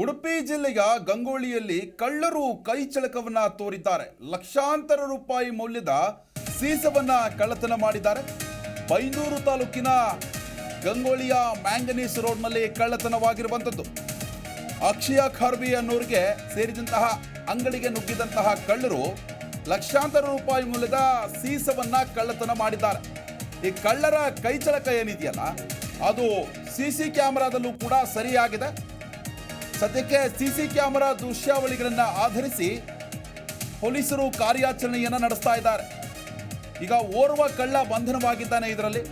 ಉಡುಪಿ ಜಿಲ್ಲೆಯ ಗಂಗೋಳಿಯಲ್ಲಿ ಕಳ್ಳರು ಕೈ ಚಳಕವನ್ನ ತೋರಿದ್ದಾರೆ. ಲಕ್ಷಾಂತರ ರೂಪಾಯಿ ಮೌಲ್ಯದ ಸೀಸವನ್ನ ಕಳ್ಳತನ ಮಾಡಿದ್ದಾರೆ. ಬೈಂದೂರು ತಾಲೂಕಿನ ಗಂಗೋಳಿಯ ಮ್ಯಾಂಗನೀಸ್ ರೋಡ್ನಲ್ಲಿ ಕಳ್ಳತನವಾಗಿರುವಂಥದ್ದು. ಅಕ್ಷಯ ಖಾರ್ಬಿ ಅನ್ನೋರಿಗೆ ಸೇರಿದಂತಹ ಅಂಗಡಿಗೆ ನುಗ್ಗಿದಂತಹ ಕಳ್ಳರು ಲಕ್ಷಾಂತರ ರೂಪಾಯಿ ಮೌಲ್ಯದ ಸೀಸವನ್ನ ಕಳ್ಳತನ ಮಾಡಿದ್ದಾರೆ. ಈ ಕಳ್ಳರ ಕೈಚಳಕ ಏನಿದೆಯಲ್ಲ, ಅದು ಸಿ ಸಿ ಕ್ಯಾಮೆರಾದಲ್ಲೂ ಕೂಡ ಸರಿಯಾಗಿದೆ. ಸದ್ಯಕ್ಕೆ ಸಿಸಿ ಕ್ಯಾಮೆರಾ ದೃಶ್ಯಾವಳಿಗಳನ್ನು ಆಧರಿಸಿ ಪೊಲೀಸರು ಕಾರ್ಯಾಚರಣೆಯನ್ನ ನಡೆಸ್ತಾ ಇದ್ದಾರೆ. ಈಗ ಓರ್ವ ಕಳ್ಳ ಬಂಧನವಾಗಿದ್ದಾನೆ ಇದರಲ್ಲಿ.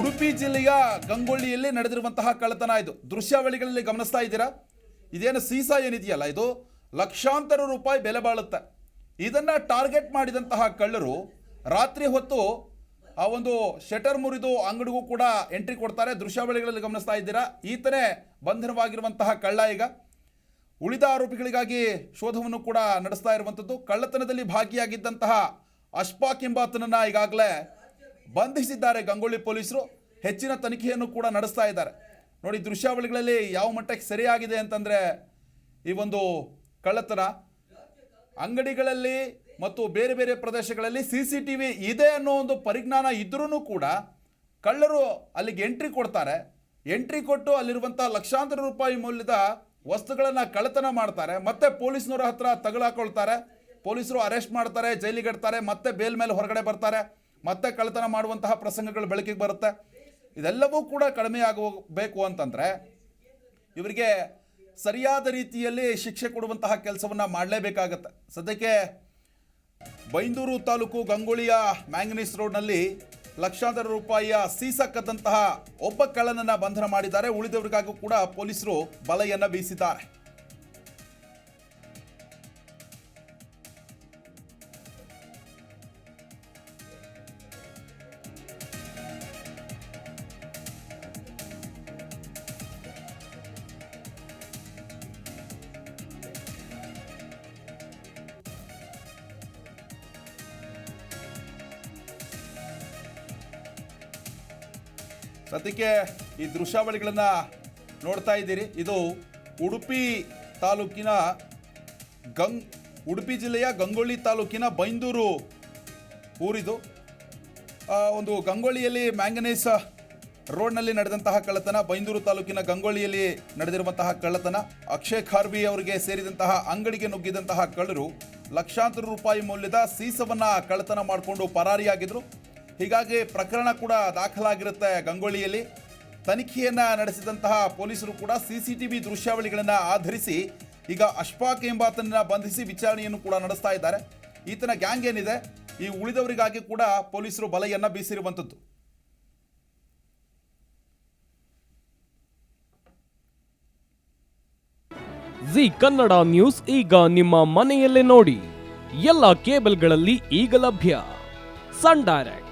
ಉಡುಪಿ ಜಿಲ್ಲೆಯ ಗಂಗೊಳ್ಳಿಯಲ್ಲಿ ನಡೆದಿರುವಂತಹ ಕಳ್ಳತನ ಇದು. ದೃಶ್ಯಾವಳಿಗಳಲ್ಲಿ ಗಮನಿಸ್ತಾ ಇದ್ದೀರಾ? ಇದೇನು ಸೀಸಾ ಏನಿದೆಯಲ್ಲ ಇದು? ಲಕ್ಷಾಂತರ ರೂಪಾಯಿ ಬೆಲೆ ಬಾಳುತ್ತೆ. ಇದನ್ನ ಟಾರ್ಗೆಟ್ ಮಾಡಿದಂತಹ ಕಳ್ಳರು ರಾತ್ರಿ ಹೊತ್ತು ಆ ಒಂದು ಶಟರ್ ಮುರಿದು ಅಂಗಡಿಗೂ ಕೂಡ ಎಂಟ್ರಿ ಕೊಡ್ತಾರೆ. ದೃಶ್ಯಾವಳಿಗಳಲ್ಲಿ ಗಮನಿಸ್ತಾ ಇದ್ದೀರಾ? ಈತನೇ ಬಂಧನವಾಗಿರುವಂತಹ ಕಳ್ಳ ಈಗ. ಉಳಿದ ಆರೋಪಿಗಳಿಗಾಗಿ ಶೋಧವನ್ನು ಕೂಡ ನಡೆಸ್ತಾ ಇರುವಂಥದ್ದು. ಕಳ್ಳತನದಲ್ಲಿ ಭಾಗಿಯಾಗಿದ್ದಂತಹ ಅಶ್ಫಾಕ್ ಎಂಬಾತನನ್ನು ಈಗಾಗಲೇ ಬಂಧಿಸಿದ್ದಾರೆ ಗಂಗೊಳ್ಳಿ ಪೊಲೀಸರು. ಹೆಚ್ಚಿನ ತನಿಖೆಯನ್ನು ಕೂಡ ನಡೆಸ್ತಾ ಇದ್ದಾರೆ. ನೋಡಿ, ದೃಶ್ಯಾವಳಿಗಳಲ್ಲಿ ಯಾವ ಮಟ್ಟಕ್ಕೆ ಸರಿಯಾಗಿದೆ ಅಂತಂದರೆ ಈ ಒಂದು ಕಳ್ಳತನ. ಅಂಗಡಿಗಳಲ್ಲಿ ಮತ್ತು ಬೇರೆ ಬೇರೆ ಪ್ರದೇಶಗಳಲ್ಲಿ ಸಿ ಸಿ ಟಿ ವಿ ಇದೆ ಅನ್ನೋ ಒಂದು ಪರಿಜ್ಞಾನ ಇದ್ರೂ ಕೂಡ ಕಳ್ಳರು ಅಲ್ಲಿಗೆ ಎಂಟ್ರಿ ಕೊಡ್ತಾರೆ. ಎಂಟ್ರಿ ಕೊಟ್ಟು ಅಲ್ಲಿರುವಂಥ ಲಕ್ಷಾಂತರ ರೂಪಾಯಿ ಮೌಲ್ಯದ ವಸ್ತುಗಳನ್ನು ಕಳ್ಳತನ ಮಾಡ್ತಾರೆ. ಮತ್ತೆ ಪೊಲೀಸ್ನವರ ಹತ್ರ ತಗಲಾಕೊಳ್ತಾರೆ. ಪೊಲೀಸರು ಅರೆಸ್ಟ್ ಮಾಡ್ತಾರೆ ಜೈಲಿಗೆ ಇಡ್ತಾರೆ ಮತ್ತೆ ಬೇಲ್ ಮೇಲೆ ಹೊರಗಡೆ ಬರ್ತಾರೆ. ಮತ್ತೆ ಕಳ್ಳತನ ಮಾಡುವಂತಹ ಪ್ರಸಂಗಗಳು ಬೆಳಕಿಗೆ ಬರುತ್ತೆ. ಇದೆಲ್ಲವೂ ಕೂಡ ಕಡಿಮೆ ಆಗಬೇಕು ಅಂತಂದರೆ ಇವರಿಗೆ ಸರಿಯಾದ ರೀತಿಯಲ್ಲಿ ಶಿಕ್ಷೆ ಕೊಡುವಂತಹ ಕೆಲಸವನ್ನು ಮಾಡಲೇಬೇಕಾಗತ್ತೆ. ಸದ್ಯಕ್ಕೆ ಬೈಂದೂರು ತಾಲೂಕು ಗಂಗೊಳಿಯ ಮ್ಯಾಂಗನೀಸ್ ರೋಡ್ನಲ್ಲಿ ಲಕ್ಷಾಂತರ ರೂಪಾಯಿಯ ಸೀಸಕ್ಕದಂತಹ ಒಬ್ಬ ಕಳ್ಳನನ್ನ ಬಂಧನ ಮಾಡಿದ್ದಾರೆ. ಉಳಿದವರಿಗಾಗೂ ಕೂಡ ಪೊಲೀಸರು ಬಲೆಯನ್ನು ಬೀಸಿದ್ದಾರೆ. ಸದ್ಯಕ್ಕೆ ಈ ದೃಶ್ಯಾವಳಿಗಳನ್ನು ನೋಡ್ತಾ ಇದ್ದೀರಿ. ಇದು ಉಡುಪಿ ತಾಲೂಕಿನ ಗಂಗ್, ಉಡುಪಿ ಜಿಲ್ಲೆಯ ಗಂಗೊಳ್ಳಿ ತಾಲೂಕಿನ ಬೈಂದೂರು ಊರಿದು. ಒಂದು ಗಂಗೊಳ್ಳಿಯಲ್ಲಿ ಮ್ಯಾಂಗನೀಸ್ ರೋಡ್ನಲ್ಲಿ ನಡೆದಂತಹ ಕಳ್ಳತನ, ಬೈಂದೂರು ತಾಲೂಕಿನ ಗಂಗೊಳ್ಳಿಯಲ್ಲಿ ನಡೆದಿರುವಂತಹ ಕಳ್ಳತನ, ಅಕ್ಷಯ್ ಖಾರ್ಬಿ ಅವರಿಗೆ ಸೇರಿದಂತಹ ಅಂಗಡಿಗೆ ನುಗ್ಗಿದಂತಹ ಕಳ್ಳರು ಲಕ್ಷಾಂತರ ರೂಪಾಯಿ ಮೌಲ್ಯದ ಸೀಸವನ್ನ ಕಳ್ಳತನ ಮಾಡಿಕೊಂಡು ಪರಾರಿಯಾಗಿದ್ರು. ಹೀಗಾಗಿ ಪ್ರಕರಣ ಕೂಡ ದಾಖಲಾಗಿರುತ್ತೆ ಗಂಗೊಳ್ಳಿಯಲ್ಲಿ. ತನಿಖೆಯನ್ನ ನಡೆಸಿದಂತಹ ಪೊಲೀಸರು ಕೂಡ ಸಿ ಸಿ ಟಿ ವಿ ದೃಶ್ಯಾವಳಿಗಳನ್ನು ಆಧರಿಸಿ ಈಗ ಅಶ್ಫಾಕ್ ಎಂಬಾತನನ್ನ ಬಂಧಿಸಿ ವಿಚಾರಣೆಯನ್ನು ಕೂಡ ನಡೆಸ್ತಾ ಇದ್ದಾರೆ. ಈತನ ಗ್ಯಾಂಗ್ ಏನಿದೆ, ಈ ಉಳಿದವರಿಗಾಗಿ ಕೂಡ ಪೊಲೀಸರು ಬಲೆಯನ್ನು ಬೀಸಿರುವಂಥದ್ದು. ಜಿ ಕನ್ನಡ ನ್ಯೂಸ್ ಈಗ ನಿಮ್ಮ ಮನೆಯಲ್ಲೇ ನೋಡಿ. ಎಲ್ಲ ಕೇಬಲ್ಗಳಲ್ಲಿ ಈಗ ಲಭ್ಯ. Sun Direct.